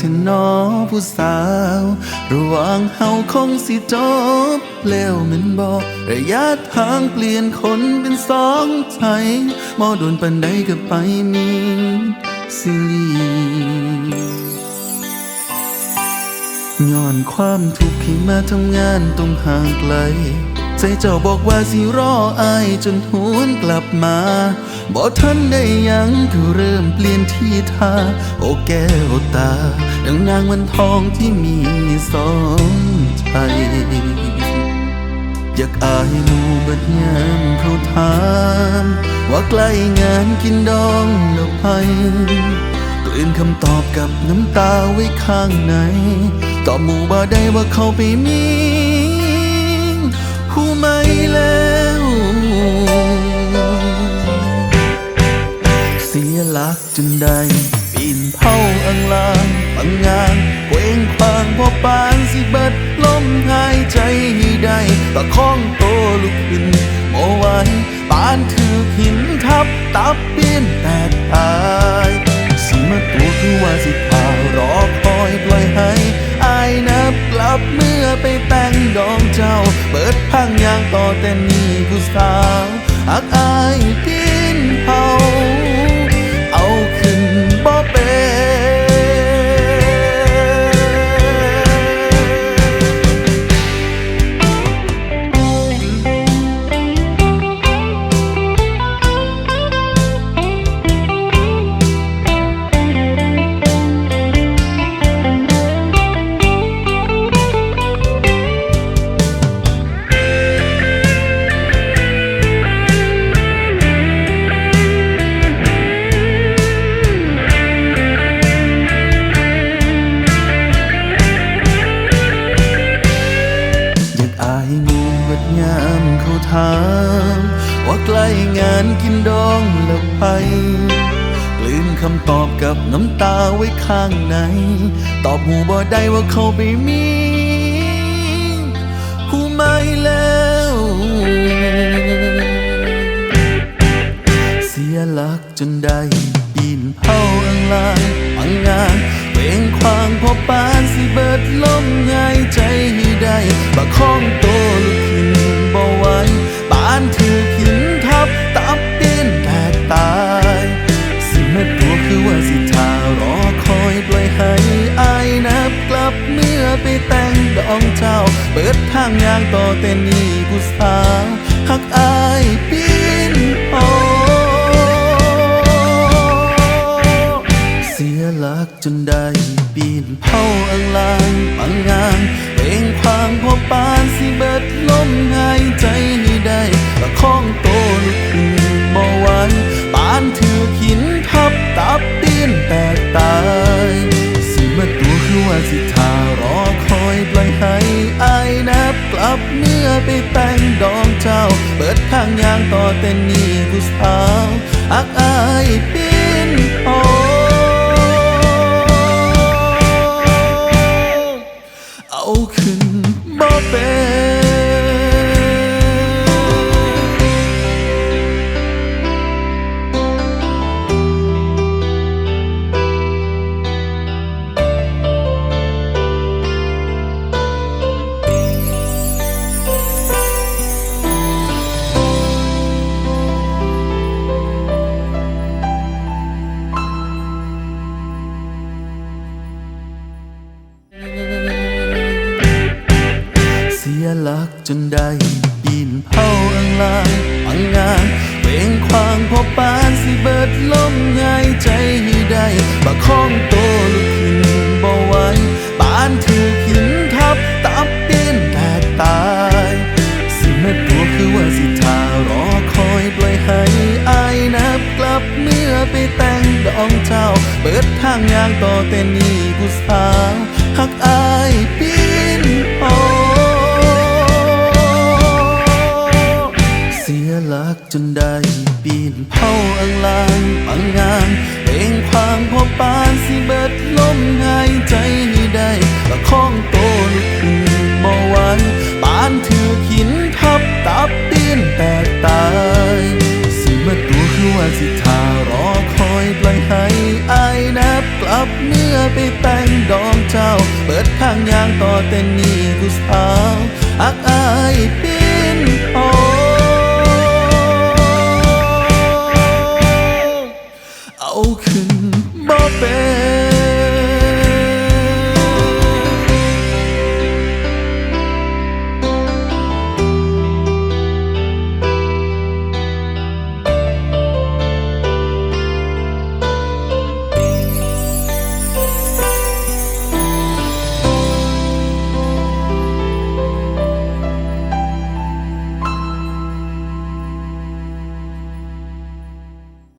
ถึงน้อผู้สาว ระหว่างเฮาคงสิจบแล้วแมันบอกระยะทางเปลี่ยนคนเป็นสองใจมอโดนปันใดก็ไปมีสิลีย้อนความทุกข์ที่มาทำงานต้องห่างไกล ใจเจ้าบอกว่าสิรออายจนหวนกลับมาบอกทันได้ยังก็เริ่มเปลี่ยนที่ท่าโอแก้วตาดังนางวันทองที่มีสองใจอยากอายหมู่บัดยามเขาถามว่าใกล้งานกินดองแล้วไปกลืนคำตอบกับน้ำตาไว้ข้างในตอบหมู่บ่ได้ว่าเขาไปมี ไมแล้ว เสียหลักจนได้ปีนเผาอังลางปังงานเกวงควางพอปานสิเบิดลมหายใจให้ได้ตะคองโตลุกขึ้นโมไว้ปานถือหินทับตับ ไปแต่งดองเจ้า เปิดพังยางต่อแต่นี่ผู้สาวอักอายที่ ถาม ว่าใกล้งานกินดองแล้วไปกลืนคำตอบกับน้ำตาไว้ข้างใน ตอบหูบ่ได้ว่าเขาไปมีผู้ไม่แล้ว เสียหลักจนได้ปีนเผาอังลางอังงานเป่งควางพอปานสิเบิดลมหายใจให้ได้ประคองโตว ลุกขึ้นบ่ไหวปานถือหินทับตับเตี้ยนแตกตาย สิแม่ตัวคือว่าสิทารอคอยปล่อยให้อายนับกลับเมื่อไปแต่งดองเจ้า เปิดทางยางต่อแต่นี่ผู้สาวหักอายปีนโอเสียหลักจนได้ปีนเผาอังลางปังงานเป่งางต่อแต่นี่ผู้สาวอักอายปีนพอเอาขึ้นบ่เป็น จนได้ปีนเผาอังลางอังงานเป่งควางพอปานสิเบิดลมหายใจให้ได้ประคองโตลุกขึ้นบ่ไหวปานถือหินทับตับเตี้ยนแตกตาย สิแม่ตัวคือว่าสิทารอคอยปล่อยให้อายนับกลับเมื่อไปแต่งดองเจ้าเปิดทางยางต่อแต่นี่ จนได้ปีนเผาอังลางปังงานเพลงพางพอปานสิเบิดลมหายใจให้ได้ละข้องโตลุกขึ้นบ่ไหวปานถือหินทับตับตีนแตกตายสิมาตัวคือว่าสิทารอคอยปล่อยให้อายนับกลับเนื้อไปแต่งดองเจ้า เปิดทางยางต่อแต่นี้ผู้สาวอักอายปี